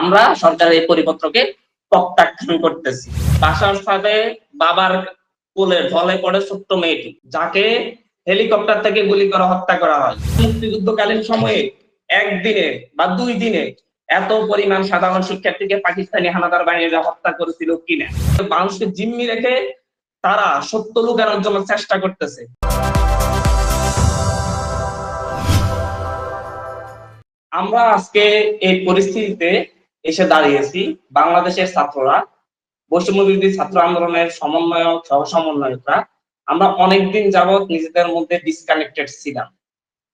আমরা সরকারের এই পরিপত্রকে প্রত্যাখ্যান করতেছি। বাসার সাথে বাবার কোলে ঢলে পড়ে ছোট্ট মেয়েটি, যাকে হেলিকপ্টার থেকে গুলি করে হত্যা করা হয়। মুক্তিযুদ্ধকালীন সময়ে একদিনে বা দুই দিনে এত পরিমাণ সাধারণ শিক্ষার্থীকে পাকিস্তানি হানাদার বাহিনীরা হত্যা করেছিল কিনা? মানুষকে জিম্মি রেখে তারা সত্য লুকানোর জন্য চেষ্টা করতেছে। আমরা আজকে এই পরিস্থিতিতে এসে দাঁড়িয়েছি। বাংলাদেশের ছাত্ররা, বৈষম্য বিরোধী ছাত্র আন্দোলনের সমন্বয়ক, সহ সমন্বয়করা, আমরা অনেকদিন যাবৎ নিজেদের মধ্যে ডিসকানেক্টেড ছিলাম।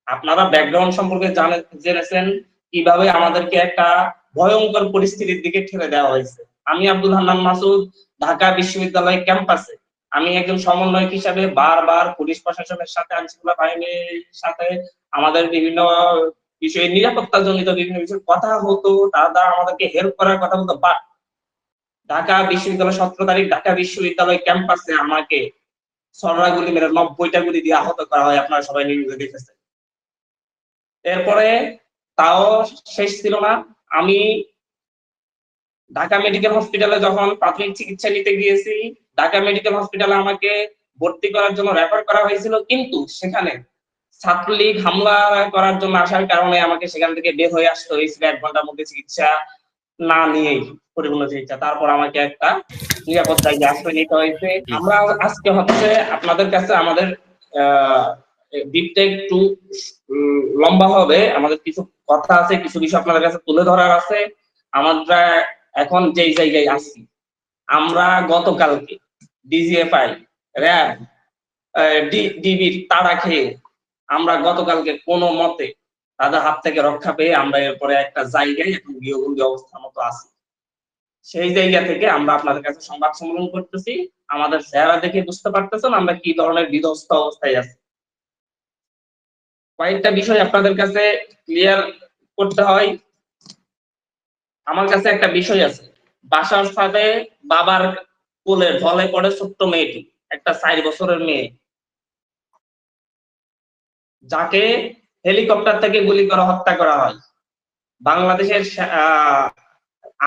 আপনারা ব্যাকগ্রাউন্ড সম্পর্কে জানে, জেনেছেন কীভাবে আমাদেরকে একটা ভয়ঙ্কর পরিস্থিতির দিকে ঠেলে দেওয়া হয়েছে। আমি আব্দুল হান্নান মাসুদ, ঢাকা বিশ্ববিদ্যালয় ক্যাম্পাসে। আমি একজন সমন্বয়ক হিসাবে বারবার পুলিশ প্রশাসনের সাথে, আইনশৃঙ্খলা বাহিনীর সাথে আমাদের বিভিন্ন বিষয়ে নিরাপত্তা জনিত বিভিন্ন বিষয়ে কথা হতো, তারা দ্বারা আমাদেরকে হেল্প করার কথা বলতো বা ঢাকা বিশ্ববিদ্যালয় সতেরো তারিখ ঢাকা বিশ্ববিদ্যালয় ক্যাম্পাসে আমাকে সররা গুলি মেরে নব্বইটা গুলি দিয়ে আহত করা হয়, আপনারা সবাই নিউজে দেখেছেন। এরপরে তাও শেষ ছিল না। আমি ঢাকা মেডিকেল হসপিটালে যখন প্রাথমিক চিকিৎসা নিতে গিয়েছি, ঢাকা মেডিকেল হসপিটালে আমাকে ভর্তি করার জন্য রেফার করা হয়েছিল, কিন্তু সেখানে ছাত্রলীগ হামলা করার জন্য আসার কারণে আমাকে সেখান থেকে বের হয়ে আসতে হয়েছিল। এক ঘণ্টার মধ্যে চিকিৎসা না নিয়েই পরিপূর্ণ চিকিৎসা। তারপর আমাকে একটা নিরাপদ জায়গায় আশ্রয় নিতে হয়েছে। আমরা আজকে হচ্ছে আপনাদের কাছে আমাদের দিকটা একটু লম্বা হবে। আমাদের কিছু কথা আছে কিছু বিষয় আপনাদের কাছে তুলে ধরার আছে। আমরা এখন যেই জায়গায় আছি আমরা গতকালকে ডিজিএফআই র্যাব ডিবির তাড়া খেয়ে আমরা গতকালকে কোনো মতে তাদের হাত থেকে রক্ষা পেয়ে আমরা এরপরে একটা জায়গায় এখন গৃহবন্দী অবস্থার মতো আছি। সেই জায়গা থেকে আমরা আপনাদের কাছে সংবাদ সম্মেলন করতেছি। আমাদের চেহারা দেখে বুঝতে পারতেছেন আমরা কি ধরনের বিধ্বস্ত অবস্থায় আছি। কয়েকটা বিষয় আপনাদের কাছে ক্লিয়ার করতে হয়। আমার কাছে একটা বিষয় আছে। বাসার সাথে বাবার কোলে ঢলে পড়ে ছোট্ট মেয়েটি, একটা চার বছরের মেয়ে। যাকে হেলিকপ্টার থেকে গুলি করে হত্যা করা হয়। বাংলাদেশের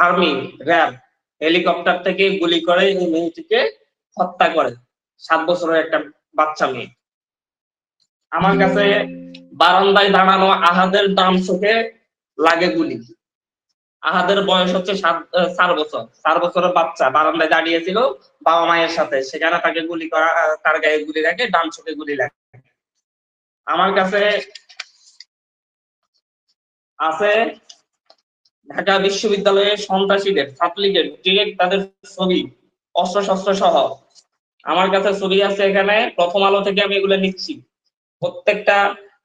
আর্মি, র্যাব হেলিকপ্টার থেকে গুলি করে এই মেয়েটিকে হত্যা করে। সাত বছরের একটা বাচ্চা মেয়ে। আমার কাছে বারান্দায় দাঁড়ানো আহাদের দাম চোখে লাগে গুলি। আহাদের বয়স হচ্ছে সাত চার বছর। চার বছরের বাচ্চা বারান্দায় দাঁড়িয়েছিল বাবা মায়ের সাথে। সেখানে তাকে গুলি করা, তার গায়ে গুলি লাগে, ডান চোখে গুলি লাগে। আমার কাছে আছে ঢাকা বিশ্ববিদ্যালয়ের সন্ত্রাসীদের, ছাত্রলীগের ডিরেক্ট তাদের ছবি অস্ত্র শস্ত্র সহ। আমার কাছে ছবি আছে এখানে, প্রথম আলো থেকে আমি এগুলো নিচ্ছি। প্রত্যেকটা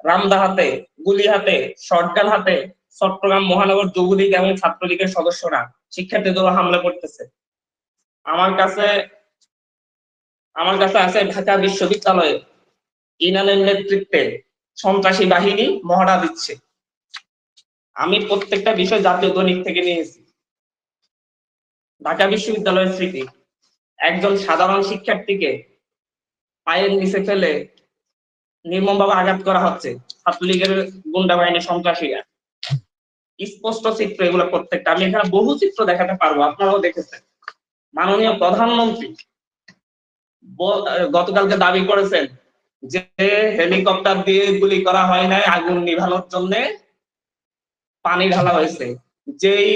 রামদা হাতে, গুলি হাতে, শটগান হাতে চট্টগ্রাম মহানগর যুবলীগ এবং ছাত্রলীগের সদস্যরা শিক্ষার্থীদের হামলা করতেছে। আমার কাছে আমার কাছে আছে ঢাকা বিশ্ববিদ্যালয়ে ইনানের নেতৃত্বে সন্ত্রাসী বাহিনী মহড়া দিচ্ছে। আমি প্রত্যেকটা বিষয় জাতীয় দৈনিক থেকে নিয়েছি। ঢাকা বিশ্ববিদ্যালয়ের স্মৃতি, একজন সাধারণ শিক্ষার্থীকে পায়ের নিচে ফেলে নির্মমভাবে আঘাত করা হচ্ছে ছাত্রলীগের গুন্ডা বাহিনী সন্ত্রাসীরা। স্পষ্ট চিত্র এগুলো প্রত্যেকটা। আমি এখানে বহু চিত্র দেখাতে পারব, আপনারাও দেখেছেন। মাননীয় প্রধানমন্ত্রী গতকালকে দাবি করেছেন যে হেলিকপ্টার দিয়ে গুলি করা হয় নাই আগুন নিভানোর জন্য, পানি ঢালা হয়েছে। যেই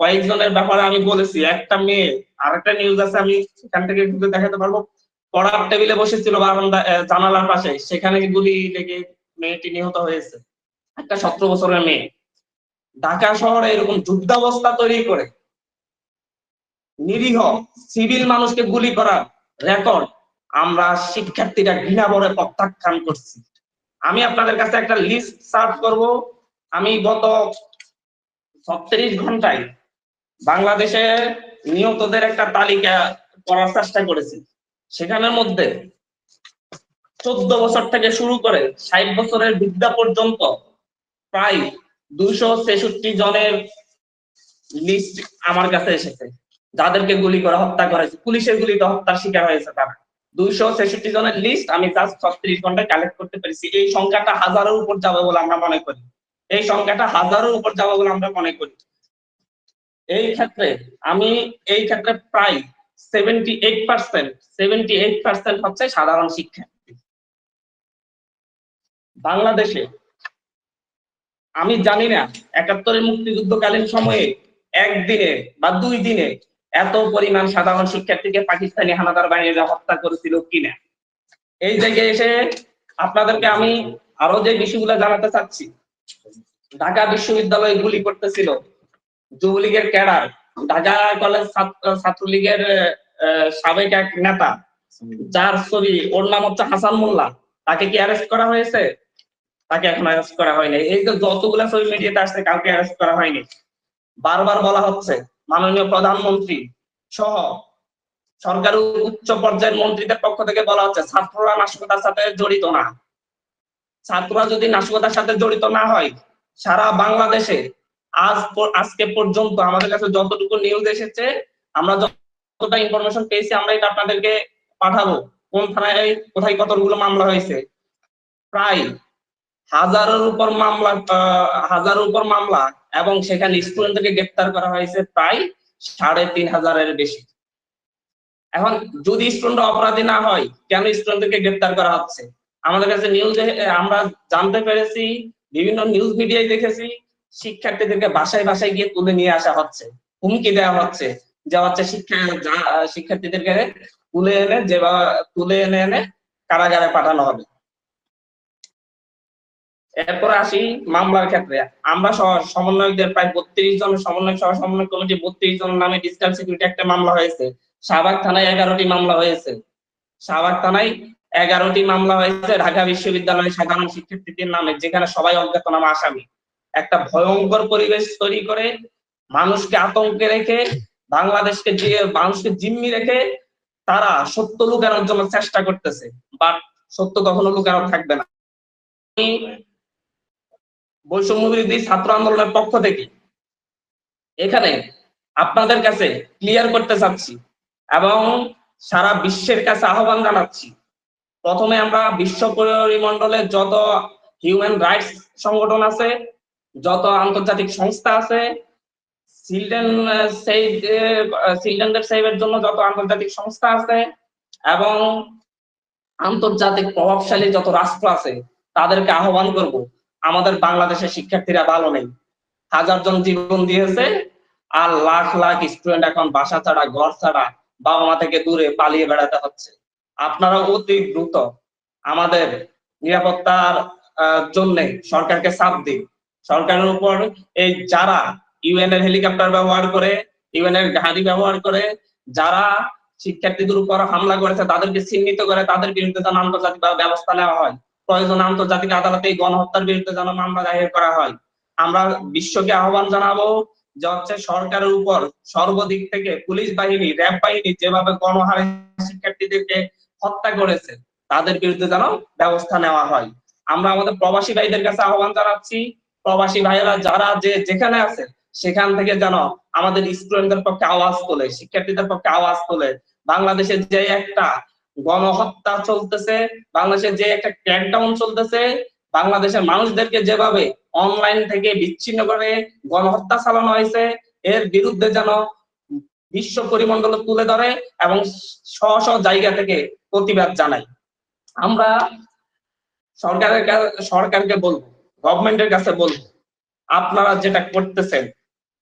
কয়েকজনের ব্যাপারে আমি বলেছি, একটা মেয়ে আর একটা নিউজ আছে, আমি সেখান থেকে কিন্তু দেখাতে পারব। পড়ার টেবিলে বসেছিল বারান্দা জানালার পাশে, সেখানে গুলি লেগে মেয়েটি নিহত হয়েছে। একটা সতেরো বছরের মেয়ে। ঢাকা শহরে এরকম যুদ্ধাবস্থা তৈরি করে, নিরীহ, সিভিল মানুষকে গুলি করার রেকর্ড আমরা শিক্ষার্থীরা ঘৃণা ভরে প্রত্যাখ্যান করছি। আমি আপনাদের কাছে একটা লিস্ট সার্চ করব। আমি গত ছত্রিশ ঘন্টায় বাংলাদেশে নিহতদের একটা তালিকা করার চেষ্টা করেছি। সেখানের মধ্যে চোদ্দ বছর থেকে শুরু করে ষাট বছরের বিদ্যা পর্যন্ত প্রায় দুইশো ছেষট্টি জনের লিস্ট আমার কাছে এসেছে। যাদেরকে গুলি করে হত্যা করেছে, পুলিশের গুলিতে হত্যার শিকার হয়েছে তারা। দুইশো ছেষট্টি জনের লিস্ট আমি জাস্ট ছত্রিশ ঘন্টায় কালেক্ট করতে পেরেছি। এই সংখ্যাটা হাজারের উপর যাবে বলে আমরা মনে করি। এই সংখ্যাটা হাজারের উপর যাবে বলে আমরা মনে করি। এই ক্ষেত্রে আমি, এই ক্ষেত্রে প্রায় seventy eight percent seventy eight percent হচ্ছে সাধারণ শিক্ষার্থী। বাংলাদেশে আমি জানি না, একাত্তরের মুক্তিযুদ্ধকালীন সময়ে একদিনে বা দুই দিনে এত পরিমাণ সাধারণ শিক্ষার্থীকে পাকিস্তানি হানাদার বাহিনীরা হত্যা করেছিল কিনা? এই জায়গায় এসে আপনাদেরকে আমি আরও যে বিষয়গুলো জানাতে চাচ্ছি, ঢাকা বিশ্ববিদ্যালয়ে গুলি করতেছিল, যুবলীগের ক্যাডার, ঢাকা কলেজ ছাত্র- ছাত্রলীগের সাবেক এক নেতা, যার ছবি, ওর নাম হচ্ছে হাসান মোল্লা, তাকে কি অ্যারেস্ট করা হয়েছে? তাকে এখন অ্যারেস্ট করা হয়নি। এই যে যতগুলা ছবি মিডিয়াতে আসছে, কাউকে অ্যারেস্ট করা হয়নি। বারবার বলা হচ্ছে মাননীয় প্রধানমন্ত্রী সহ সরকারের উচ্চ পর্যায়ের মন্ত্রীদের পক্ষ থেকে বলা হচ্ছে, ছাত্ররা নাশকতার সাথে জড়িত না। ছাত্ররা যদি নাশকতার সাথে জড়িত না হয়, সারা বাংলাদেশে আজ আজকে পর্যন্ত আমাদের কাছে যতটুকু নিউজ এসেছে, আমরা যতটা ইনফরমেশন পেয়েছি, আমরা এটা আপনাদেরকে পাঠাবো। কোন থানায়, কোথায় কতগুলো মামলা হয়েছে। প্রায় হাজারের উপর মামলা হাজারের উপর মামলা এবং সেখানে স্টুডেন্টদেরকে গ্রেপ্তার করা হয়েছে প্রায় সাড়ে তিন হাজারের বেশি। এখন যদি স্টুডেন্ট অপরাধী না হয়, কেন স্টুডেন্টদেরকে গ্রেপ্তার করা হচ্ছে? আমাদের কাছে নিউজ আমরা জানতে পেরেছি, বিভিন্ন নিউজ মিডিয়ায় দেখেছি, শিক্ষার্থীদেরকে বাসায় বাসায় গিয়ে তুলে নিয়ে আসা হচ্ছে, হুমকি দেওয়া হচ্ছে যে হচ্ছে শিক্ষা শিক্ষার্থীদেরকে তুলে এনে যে তুলে এনে এনে কারাগারে পাঠানো হবে। এরপরে আসি মামলার ক্ষেত্রে। আমরা সমন্বয়কদের প্রায় বত্রিশ জন সমন্বয় সহ সমন্বয় কমিটি বত্রিশ জন নামে ডিজিটাল সিকিউরিটি একটা মামলা হয়েছে। শাহবাগ থানায় এগারোটি মামলা হয়েছে। শাহবাগ থানায় এগারোটি মামলা হয়েছে ঢাকা বিশ্ববিদ্যালয়ের সাধারণ শিক্ষার্থীদের নামে, যেখানে সবাই অজ্ঞাতনামা আসামি। একটা ভয়ঙ্কর পরিবেশ তৈরি করে মানুষকে আতঙ্কে রেখে, বাংলাদেশকে যে, মানুষকে জিম্মি রেখে তারা সত্য লুকানোর জন্য চেষ্টা করতেছে। বাট সত্য কখনো লুকানো থাকবে না। বৈষম্য বিরোধী ছাত্র আন্দোলনের পক্ষ থেকে এখানে আপনাদের কাছে ক্লিয়ার করতে চাচ্ছি এবং সারা বিশ্বের কাছে আহ্বান জানাচ্ছি। প্রথমে আমরা বিশ্ব পরিমণ্ডলের যত হিউম্যান রাইটস সংগঠন আছে, যত আন্তর্জাতিক সংস্থা আছে চিলড্রেন সেভ চিলড্রেনদের সেভের জন্য যত আন্তর্জাতিক সংস্থা আছে এবং আন্তর্জাতিক প্রভাবশালী যত রাষ্ট্র আছে, তাদেরকে আহ্বান করব। আমাদের বাংলাদেশের শিক্ষার্থীরা ভালো নেই। হাজার জন জীবন দিয়েছে আর লাখ লাখ স্টুডেন্ট এখন বাসা ছাড়া, ঘর ছাড়া, বাবা মা থেকে দূরে পালিয়ে বেড়াতে হচ্ছে। আপনারা অতি দ্রুত আমাদের নিরাপত্তার জন্য সরকারকে চাপ দিন। সরকারের উপর এই যারা ইউএন এর হেলিকপ্টার ব্যবহার করে ইউএন এর গাড়ি ব্যবহার করে, যারা শিক্ষার্থীদের উপর হামলা করেছে, তাদেরকে চিহ্নিত করে তাদের বিরুদ্ধে যেন আন্তর্জাতিক ব্যবস্থা নেওয়া হয়। প্রয়োজন আন্তর্জাতিক আদালতে গণহত্যার বিরুদ্ধে যেন মামলা দায়ের করা হয়। আমরা বিশ্বকে আহ্বান জানাব যে হচ্ছে সরকারের উপর সর্বদিক থেকে পুলিশ বাহিনী, র্যাব বাহিনী যেভাবে গণহারে শিক্ষার্থীদেরকে হত্যা করেছে, তাদের বিরুদ্ধে যেন ব্যবস্থা নেওয়া হয়। আমরা আমাদের প্রবাসী ভাইদের কাছে আহ্বান জানাচ্ছি, প্রবাসী ভাইয়েরা যারা যে যেখানে আছে, সেখান থেকে যেন আমাদের স্টুডেন্টদের পক্ষে আওয়াজ তোলে, শিক্ষার্থীদের পক্ষে আওয়াজ তোলে। বাংলাদেশের যে একটা গণহত্যা চলতেছে, বাংলাদেশে যে একটা ক্র্যাকডাউন চলতেছে, বাংলাদেশের মানুষদেরকে যেভাবে অনলাইন থেকে বিচ্ছিন্ন করে গণহত্যা চালানো হয়েছে, এর বিরুদ্ধে যেন বিশ্ব পরিমণ্ডল তুলে ধরে এবং স্ব স্ব জায়গা থেকে প্রতিবাদ জানাই আমরা সরকারের সরকারকে বলব গভর্নমেন্টের কাছে বলব, আপনারা যেটা করতেছেন,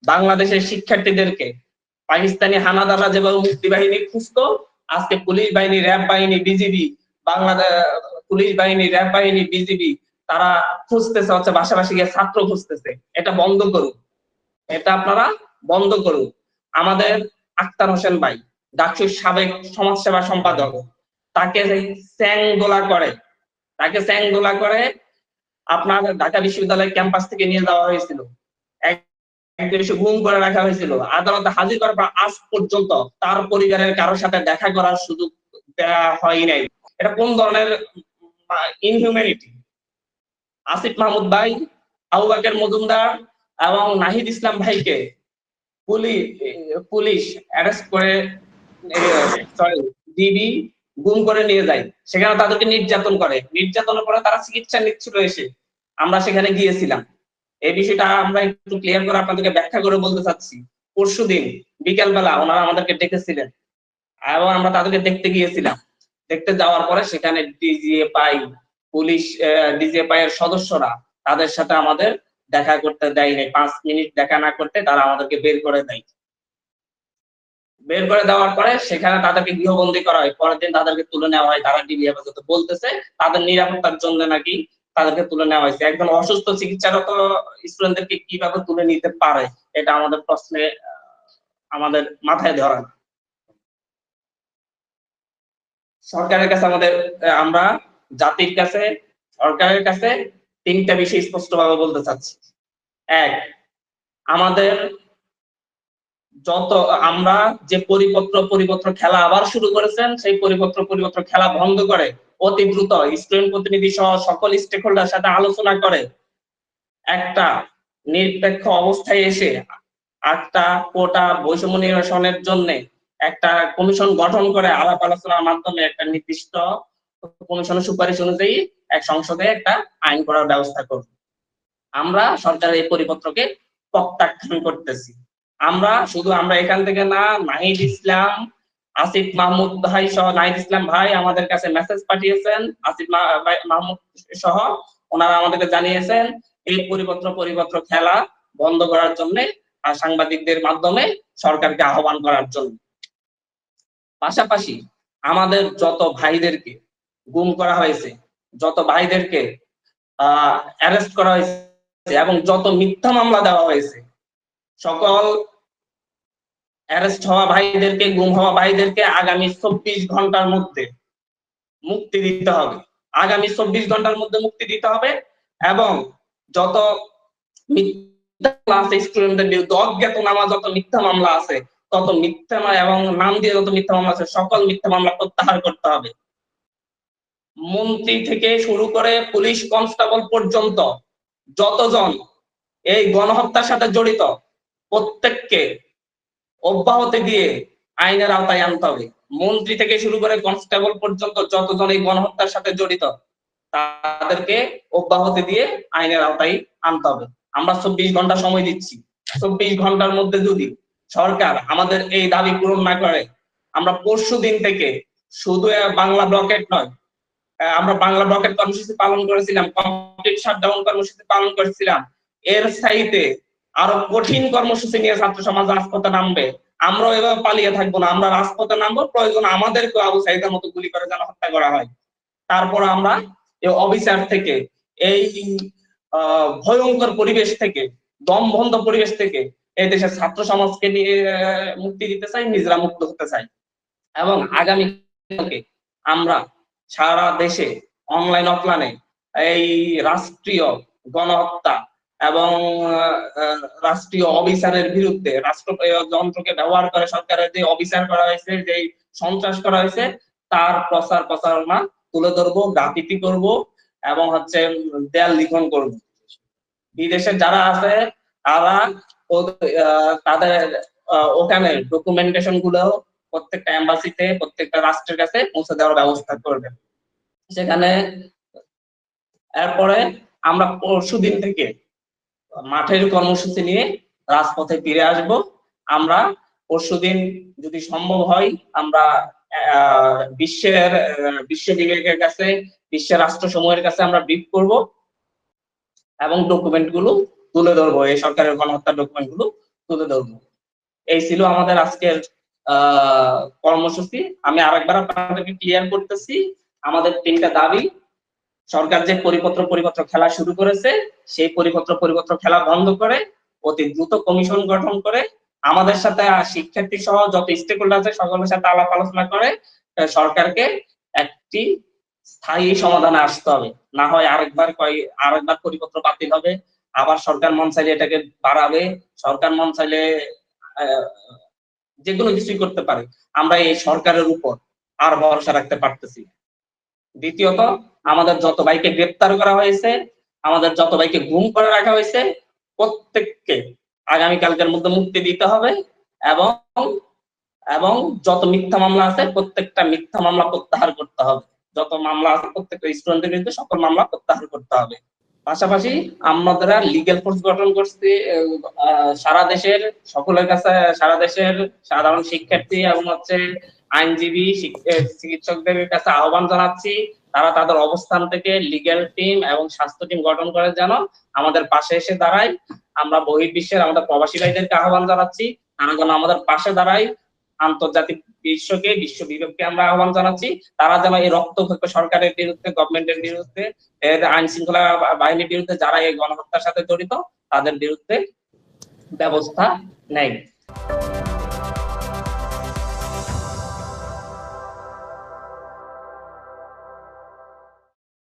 বাংলাদেশের শিক্ষার্থীদেরকে, পাকিস্তানি হানাদাররা যেভাবে মুক্তি বাহিনী খুঁজতো আজকে পুলিশ বাহিনী, র্যাব বাহিনী, বিজিবি বাংলাদেশ পুলিশ বাহিনী, র্যাব বাহিনী, বিজিবি, তারা খুঁজতেছে, হচ্ছে বাসাবাসি গিয়ে ছাত্র খুঁজতেছে। এটা বন্ধ করুন। এটা আপনারা বন্ধ করুন। আমাদের আক্তার হোসেন ভাই, ডাকসুর সাবেক সমাজসেবা সম্পাদক, তাকে স্যাং দোলা করে, তাকে স্যাং দোলা করে আপনার ঢাকা বিশ্ববিদ্যালয় ক্যাম্পাস থেকে নিয়ে যাওয়া হয়েছিল। একদিন গুম করে রাখা হয়েছিল। আদালতে হাজির করার পর আজ পর্যন্ত তার পরিবারের কারোর সাথে দেখা করার সুযোগ দেওয়া হয় নাই এটা কোন ধরনের ইনহিউম্যানিটি আসিফ মাহমুদ ভাই, আবু বাকের মজুমদার এবং নাহিদ ইসলাম ভাইকে পুলিশ পুলিশ অ্যারেস্ট করে সরি ডিবি গুম করে নিয়ে যায়। সেখানে তাদেরকে নির্যাতন করে। নির্যাতনের পরে তারা চিকিৎসা নিচ্ছিল এসে। আমরা সেখানে গিয়েছিলাম। এই বিষয়টা আমরা একটু ক্লিয়ার করে আপনাদেরকে ব্যাখ্যা করে বলতে চাচ্ছি। পরশু দিন বিকেলবেলা ওনারা আমাদেরকে ডেকেছিলেন এবং আমরা তাদেরকে দেখতে গিয়েছিলাম। দেখতে যাওয়ার পরে সেখানে ডিজিএফআই পুলিশ ডিজিএফআই এর সদস্যরা তাদের সাথে আমাদের দেখা করতে দেয়নি। পাঁচ মিনিট দেখা না করতে তারা আমাদেরকে বের করে দেয়। বের করে দেওয়ার পরে সেখানে তাদেরকে গৃহবন্দী করা হয়। পরের দিন তাদেরকে তুলে নেওয়া হয়। তারা ডিবি বলতেছে, তাদের নিরাপত্তার জন্য নাকি তাদেরকে তুলে নেওয়া হয়েছে একজন অসুস্থ চিকিৎসারত স্টুডেন্টদেরকে কীভাবে তুলে নিতে পারে, এটা আমাদের প্রশ্নে আমাদের মাথায় ধরা। সরকারের কাছে আমাদের আমরা জাতির কাছে, সরকারের কাছে তিনটা বিষয় স্পষ্টভাবে বলতে চাচ্ছি এক, আমাদের যত, আমরা যে পরিপত্র পরিপত্র খেলা আবার শুরু করেছেন, সেই পরিপত্র পরিপত্র খেলা বন্ধ করে অতি দ্রুত স্টুডেন্ট প্রতিনিধি সহ সকল স্টেক হোল্ডার সাথে আলোচনা করে। একটা নিরপেক্ষ অবস্থায় এসে একটা কোটা বৈষম্য নিরসনের জন্য একটা কমিশন গঠন করে আলাপ আলোচনার মাধ্যমে একটা নির্দিষ্ট কমিশনের সুপারিশ অনুযায়ী এক সংসদে একটা আইন করার ব্যবস্থা করব। আমরা সরকারের এই পরিপত্রকে প্রত্যাখ্যান করতেছি। আমরা শুধু আমরা এখান থেকে না, নাহিদ ইসলাম আসিফ মাহমুদ ভাই সহ নাহিদ ইসলাম ভাই আমাদের কাছে মেসেজ পাঠিয়েছেন। আসিফ মাহমুদ সহ ওনারা আমাদেরকে জানিয়েছেন, এই পরিপত্র পরিপত্র খেলা বন্ধ করার জন্য আর সাংবাদিকদের মাধ্যমে সরকারকে আহ্বান করার জন্য। পাশাপাশি আমাদের যত ভাইদেরকে গুম করা হয়েছে, যত ভাইদেরকে, আহ অ্যারেস্ট করা হয়েছে এবং যত মিথ্যা মামলা দেওয়া হয়েছে, সকল অ্যারেস্ট হওয়া ভাইদেরকে, গুম হওয়া ভাইদেরকে আগামী চব্বিশ ঘণ্টার মধ্যে মুক্তি দিতে হবে। আগামী চব্বিশ ঘণ্টার মধ্যে মুক্তি দিতে হবে এবং যত মিথ্যা স্টুডেন্টদের বিরুদ্ধে অজ্ঞাতনামা যত মিথ্যা মামলা আছে, তত মিথ্যা এবং নাম দিয়ে যত মিথ্যা মামলা আছে, সকল মিথ্যা মামলা প্রত্যাহার করতে হবে। মন্ত্রী থেকে শুরু করে পুলিশ কনস্টেবল পর্যন্ত যতজন এই গণহত্যার সাথে জড়িত, প্রত্যেককে অব্যাহতি দিয়ে আইনের আওতায় আনতে হবে। মন্ত্রী থেকে শুরু করে কনস্টেবল পর্যন্ত যতজন এই গণহত্যার সাথে জড়িত, তাদেরকে অব্যাহতি দিয়ে আইনের আওতায় আনতে হবে। আমরা চব্বিশ ঘণ্টা সময় দিচ্ছি। চব্বিশ ঘণ্টার মধ্যে যদি সরকার আমাদের এই দাবি পূরণ না করে, আমরা পরশু দিন থেকে শুধু বাংলা ব্লকেট নয় আমরা বাংলা ব্লকেট কর্মসূচি পালন করেছিলাম, কমপ্লিট শাটডাউন কর্মসূচি পালন করেছিলাম। এর সাইতে আরও কঠিন কর্মসূচি নিয়ে ছাত্র সমাজ রাজপথে নামবে। আমরাও এভাবে পালিয়ে থাকব না। আমরা রাজপথে নামবো, প্রয়োজন আমাদেরকে আবু সাইদের মতো গুলি করে যেন হত্যা করা হয়। তারপর আমরা এই অবিচার থেকে, এই ভয়ঙ্কর পরিবেশ থেকে, দমবন্ধ পরিবেশ থেকে এই দেশের ছাত্র সমাজকে নিয়ে মুক্তি দিতে চাই, নিজেরা মুক্ত হতে চাই। এবং আগামী আমরা সারা দেশে অনলাইন অফলাইনে এই রাষ্ট্রীয় গণহত্যা এবং রাষ্ট্রীয় অবিচারের বিরুদ্ধে রাষ্ট্র যন্ত্রকে ব্যবহার করে সরকারের যে অবিচার করা হয়েছে যে সন্ত্রাস করা হয়েছে, তার প্রচার প্রচারণা তুলে ধরবো, গ্রাফিতি করব এবং হচ্ছে দেয়াল লিখন করব। বিদেশে যারা আছে, তারা তাদের ওখানে ডকুমেন্টেশনগুলো প্রত্যেকটা এম্বাসিতে প্রত্যেকটা রাষ্ট্রের কাছে পৌঁছে দেওয়ার ব্যবস্থা করবেন সেখানে এরপরে আমরা পরশু দিন থেকে মাঠের কর্মসূচি নিয়ে রাজপথে ফিরে আসব। আমরা পরশুদিন যদি সম্ভব হয়, আমরা বিশ্বের বিশ্ব বিবেকের কাছে, বিশ্বের রাষ্ট্র সমূহের কাছে আমরা ব্রিফ করব এবং ডকুমেন্টগুলো তুলে ধরবো। এই সরকারের গণহত্যার ডকুমেন্টগুলো তুলে ধরবো। এই ছিল আমাদের আজকের কর্মসূচি। আমি আরেকবার আপনাদেরকে ক্লিয়ার করতেছি, আমাদের তিনটা দাবি। সরকার যে পরিপত্র পরিপত্র খেলা শুরু করেছে, সেই পরিপত্র পরিপত্র খেলা বন্ধ করে, অতি দ্রুত কমিশন গঠন করে, আমাদের সাথে শিক্ষার্থী সহ যত স্টেক হোল্ডার আছে সকলের সাথে আলাপ আলোচনা করে সরকারকে একটি স্থায়ী সমাধানে আসতে হবে না হয় আরেকবার কয়, আরেকবার পরিপত্র বাতিল হবে, আবার সরকার মন চাইলে এটাকে বাড়াবে, সরকার মন চাইলে যে কোনো কিছুই করতে পারে আমরা এই সরকারের উপর আর ভরসা রাখতে পারতেছি। দ্বিতীয়ত, আমাদের যত ভাইকে গ্রেপ্তার করা হয়েছে, আমাদের যত ভাইকে গুম করে রাখা হয়েছে, প্রত্যেককে আগামীকালকের মধ্যে মুক্তি দিতে হবে এবং এবং যত মিথ্যা মামলা আছে, প্রত্যেকটা মিথ্যা মামলা প্রত্যাহার করতে হবে। যত মামলা আছে, প্রত্যেকটা স্টুডেন্টের বিরুদ্ধে সকল মামলা প্রত্যাহার করতে হবে। পাশাপাশি আমরা লিগেল ফোর্স গঠন করছি সারা দেশের, সকলের কাছে সারা দেশের সাধারণ শিক্ষার্থী এবং হচ্ছে আইনজীবী চিকিৎসকদের কাছে আহ্বান জানাচ্ছি, তারা তাদের অবস্থান থেকে লিগ্যাল টিম এবং স্বাস্থ্য টিম গঠন করে যেন আমাদের পাশে এসে দাঁড়ায়। আমরা বহির্বিশ্বের আমাদের প্রবাসী ভাইদেরকে আহ্বান জানাচ্ছি, তারা যেন আমাদের পাশে দাঁড়ায়। আন্তর্জাতিক বিশ্বকে বিশ্ব বিবেককে আমরা আহ্বান জানাচ্ছি, তারা যেন এই রক্তক্ষেপ সরকারের বিরুদ্ধে গভর্নমেন্টের বিরুদ্ধে আইন শৃঙ্খলা বাহিনীর বিরুদ্ধে যারা এই গণহত্যার সাথে জড়িত, তাদের বিরুদ্ধে ব্যবস্থা নেয়।